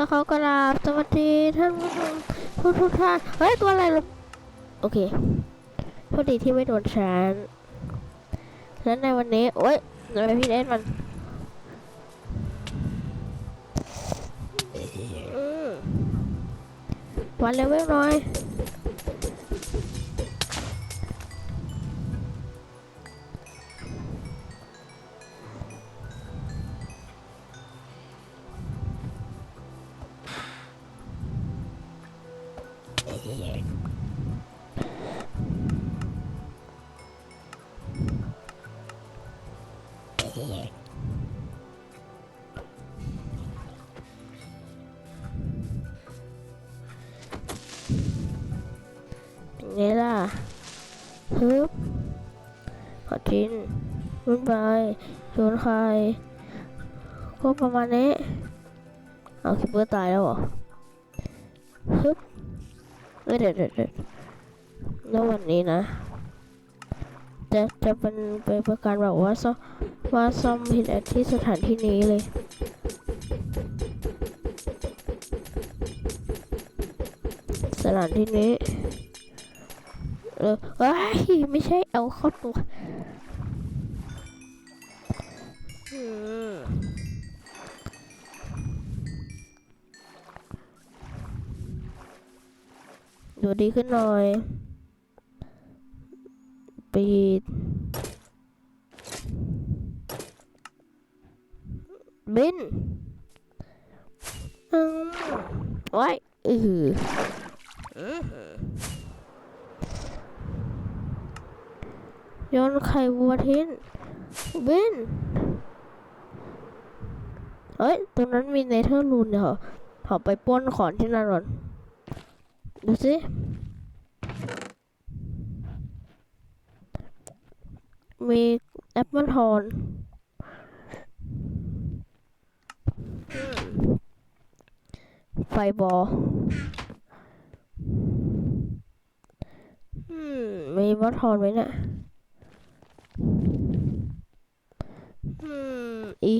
ตะเขากราบสวัสดีท่านผู้ชมทุกทุกท่าน เฮ้ย ตัวอะไรลูกโอเคโทษดีที่ไม่โดนฉันแล้วในวันนี้ โอ้ยทำไมพี่เล่นมันอืมวันเลเวลหน่อย ไงล่ะฮึบขอจินรุ่นไปโดนใครก็ประมาณนี้เอาคิปเปอร์ตายแล้วเหรอฮึบเอ้ยเดี๋ยวเดี๋ยวเดี๋ยวแล้ววันนี้นะจะจะเป็นเป็นประการแบบว่าซ่อมว่าซ่อมผิดที่สถานที่นี้เลยสถานที่นี้ เออเอ้ยไม่ใช่เอาเข้าตัวดูดีขึ้นหน่อยปีดบินอืมไว้อือหืออื้อหือ โยนไข่วัวทิ้งบินเฮ้ย ตรงนั้นมีเนเธอร์รูนเดี๋ยวขอไปป้นของที่นั่นก่อนดูสิมีแอปเปิลทอนไฟบอลมีบอลทอนไหมเนี่ย อืมอี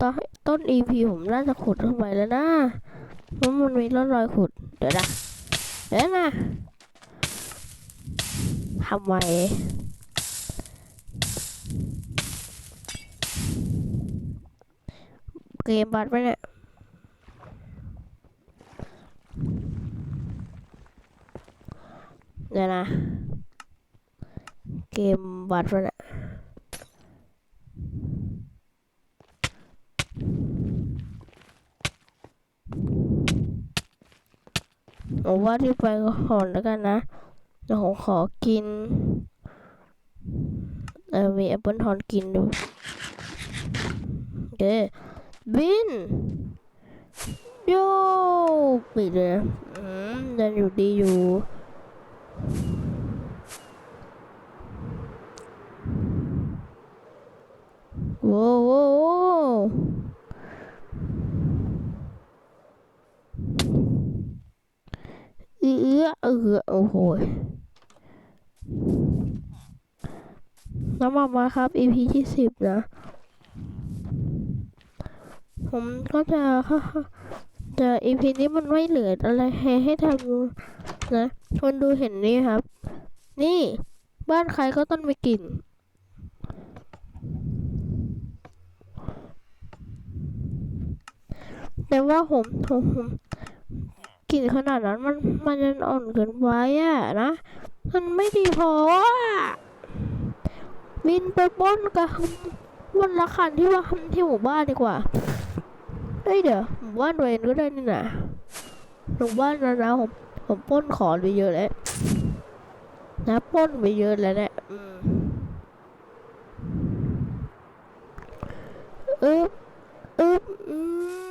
ต้นต้นอีพีผมน่าจะขุดเข้าไปแล้วนะเพราะมันมีร่องรอยขุด เดี๋ยวนะเดี๋ยวนะทำไมเกมบัตรไปเนี่ยเดี๋ยวนะ เกมบัตรไปเนี่ย ผมว่าที่ไปก่อนแล้วกันนะเดี๋ยวผมขอกิน เออมีแอปเปิลทอนกินดูโอเคบินโยปิดเลยนะอืมยังอยู่ดีอยู่โว้วโว้วโว้วเอื้อ เออโอ้โหยน้ำมามาครับ EP ที่สิบนะ ผมก็จะแต่อีพีนี้มันไม่เหลืออะไรให้ให้ทำนะคนดูเห็นนี่ครับ นี่บ้านใครก็ต้องมีกลิ่นแต่ว่าผมผม กินขนาดนั้นมันมันยังอ่อนเกินไปอะนะ มันไม่ดีพออะบินไปป้นกับบนละคันที่ว่าที่หมู่บ้านดีกว่าเฮ้ยเดี๋ยวหมู่บ้านตัวเองก็ได้นี่นะหมู่บ้านนะนะผมผมป้นขอไปเยอะแล้วนะป้นไปเยอะแล้วเนี่ยอืมอึ๊บอึ๊บอืม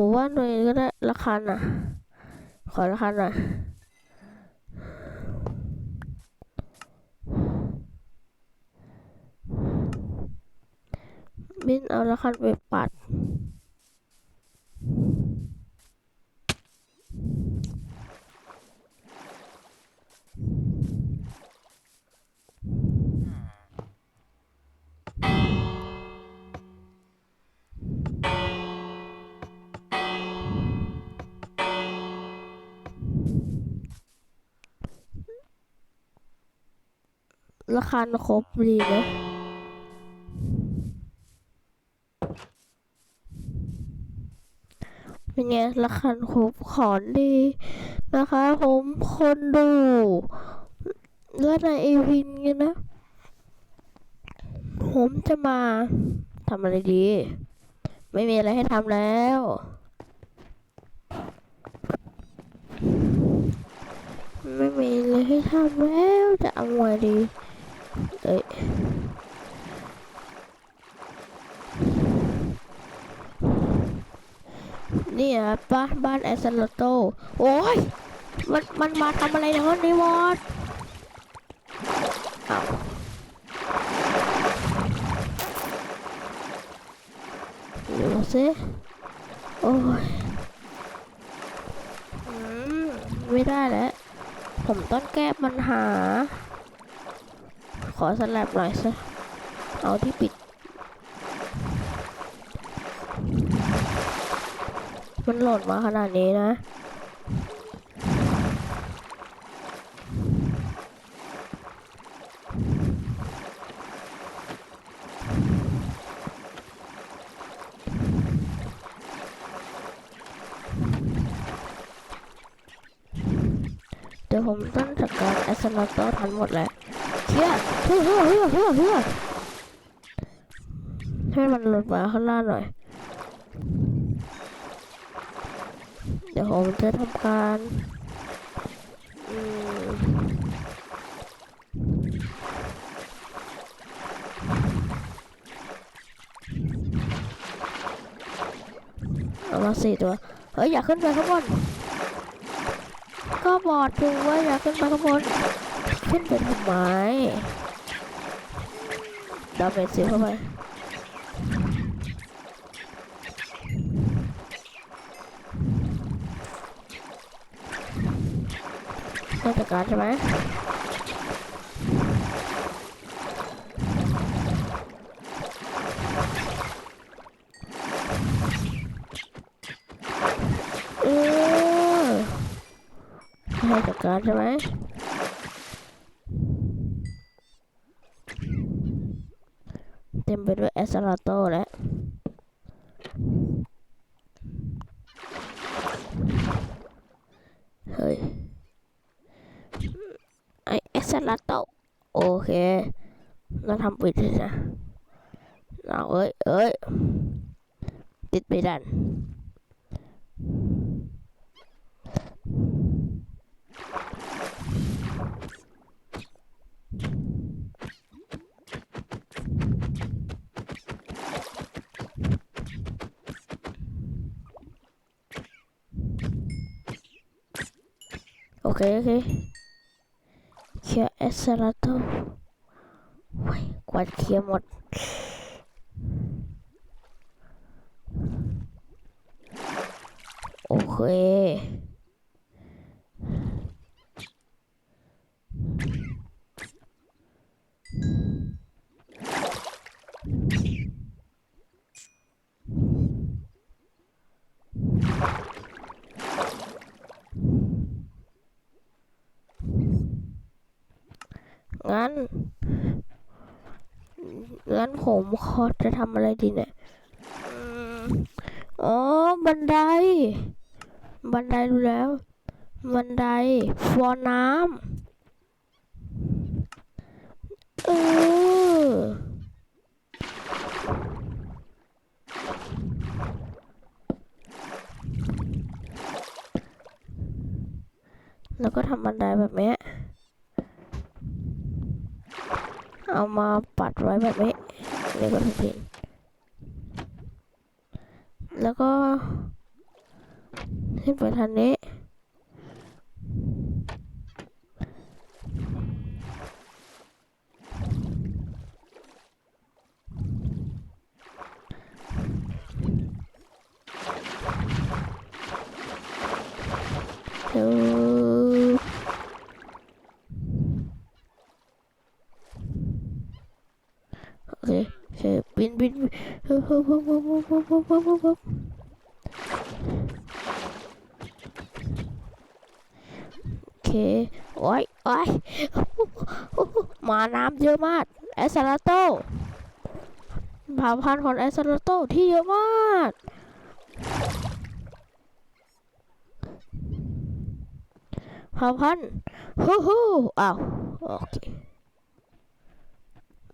หมู่าหน่วเองก็ได้ราคาน่ะ ขอราคาน่ะบินเอาราคาไปปัด ราคาครบดีนะเป็นไงราคาครบขอนดีนะคะ ผมคนดูเลือดในเอพินกันนะ ผมจะมาทำอะไรดี ไม่มีอะไรให้ทำแล้วไม่มีอะไรให้ทำแล้วจะเอาไงดี เอ้ยนี่อะบ้านบ้านแอสโลโต โอ้ย มัน มันมาทำอะไรในห้องนี้วอดเดี๋ยวสิโอ้ยไม่ได้แล้ว ผมต้องแก้ปัญหา ขอสลับหน่อยสิเอาที่ปิด มันโหลดมาขนาดนี้นะเดี๋ยวผมต้องจัดการแอสโนโตทันหมดแหละ เชี่ยเฮ้ยเฮ้ยเฮ้ยเหี้ยให้มันหลุดมาข้างล่างหน่อย เดี๋ยวผมจะทำการอืมเอามาสี่ตัว เฮ้ย อยากขึ้นไปข้างบน ก็บอกดูว่าอยากขึ้นไปข้างบน ขึ้นไปทำไมดาเมจเสียเข้าไปต้องจัดการใช่ไหมเออให้จัดการใช่ไหม เต็มไปด้วยแอสซาลาโตแล้วเฮ้ยไอเอสลาโตโอเคเราทำปิดเลยนะเอาเอ้ยเอ้ยติดไปดัน Okay, okay. Here is a lot of... กวาดเคลียร์หมด โอเค งั้น งั้นผมขอจะทำอะไรดีเนี่ยอ๋อ บันได บันไดรู้แล้ว บันไดฟอน้ำ เออ แล้วก็ทำบันไดแบบนี้ย เอามาปัดไว้แบบนี้เรียกว่าเพนแล้วก็ขึ้นไปทางนี้ บินบินโอเค โอ้ยโอ้ยมาน้ำเยอะมากแอสซาาโตผ่าพันของแอสซาาโตที่เยอะมากผ่าพันฮู้ฮู้อ้าว โอเค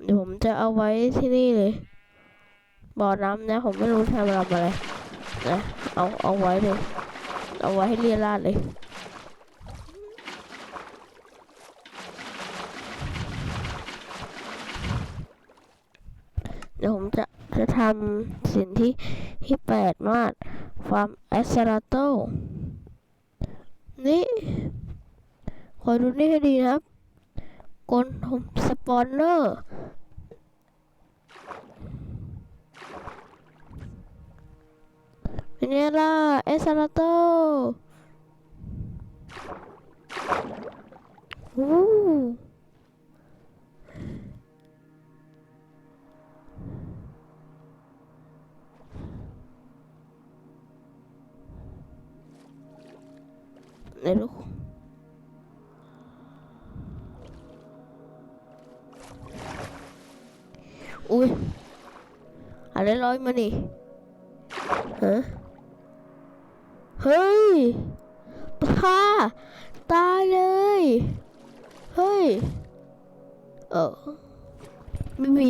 เดี๋ยวผมจะเอาไว้ที่นี่เลย บ่อน้ำนะผมไม่รู้ทำอะไรนะเอาเอาไว้เลยเอาไว้ให้เรียราดเลยเดี๋ยวผมจะจะทำสิ่งที่ที่แปลกมากฟาร์มแอสซาราโตนี่คอยดูนี่ให้ดีนะครับกลผมสปอนเนอร์ เป็นไงล่ะเอสซาร เฮ้ยปลาตายเลย เฮ้ย เออไม่มี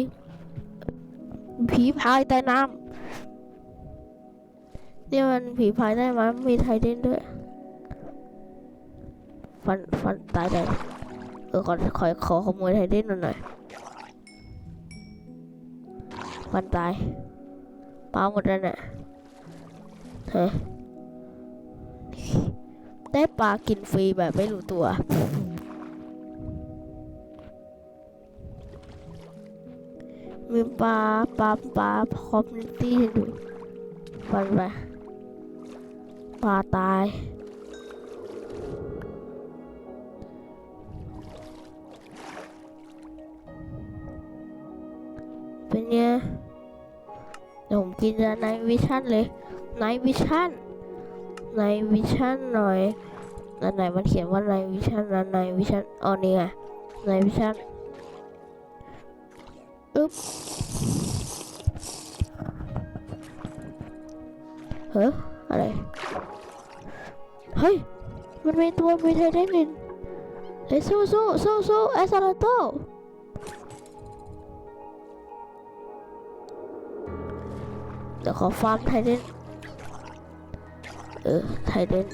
ผีพายใต้น้ำนี่มันผีพายใต้น้ำมีไทเดนด้วย ฟันฟันตายได้เออขอขอขอขโมยไทเดนหน่อยฟันตายปลาหมดแล้วเนี่ยเฮ้ย ได้ปลากินฟรีแบบไม่รู้ตัว มีปลาปลาปลาคอมตี้ดูฟันไปปลาตายเป็นไงเดี๋ยวผมกินในวิชั่นเลยในวิชั่น ในวิชั่นหน่อยอันไหนมันเขียนว่าในวิชั่นนะในวิชั่นอ๋อนี่ไงในวิชั่นอึ๊บเฮ้ยอะไร เฮ้ย มันมีตัวมีไทเทนินเฮ้ยสู้สู้สู้สู้เอสซาราโตเดี๋ยวขอฟาร์มไทเทน เออไทเดน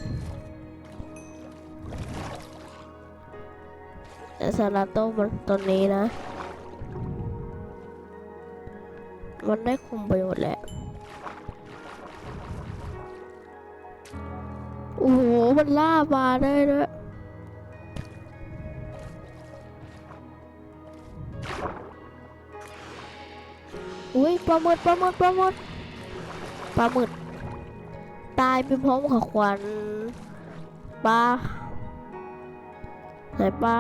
แต่ซาลาโตมันตอนนี้นะ มันได้คุมไปหมดแหละโอ้โห มันล่ามาได้ด้วยอุ้ยปลาหมึดปลาหมึดปลาหมึดปลาหมึด ตายไปพร้อมกับขวัญปลาไหนปลา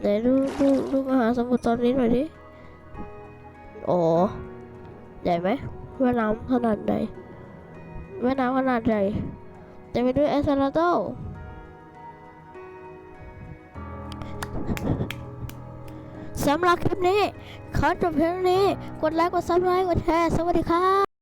ไหนดูดูดูมหาสมุทรตอนนี้หน่อยดิโอ้ใหญ่ไหมแม่น้ำขนาดใดแม่น้ำขนาดใหญ่เต็มไปด้วยแอสซาลาโตสำหรับคลิปนี้ ขอจบเพียงเท่านี้ กดไลค์ กดซับสไครต์กดแชร์ สวัสดีครับ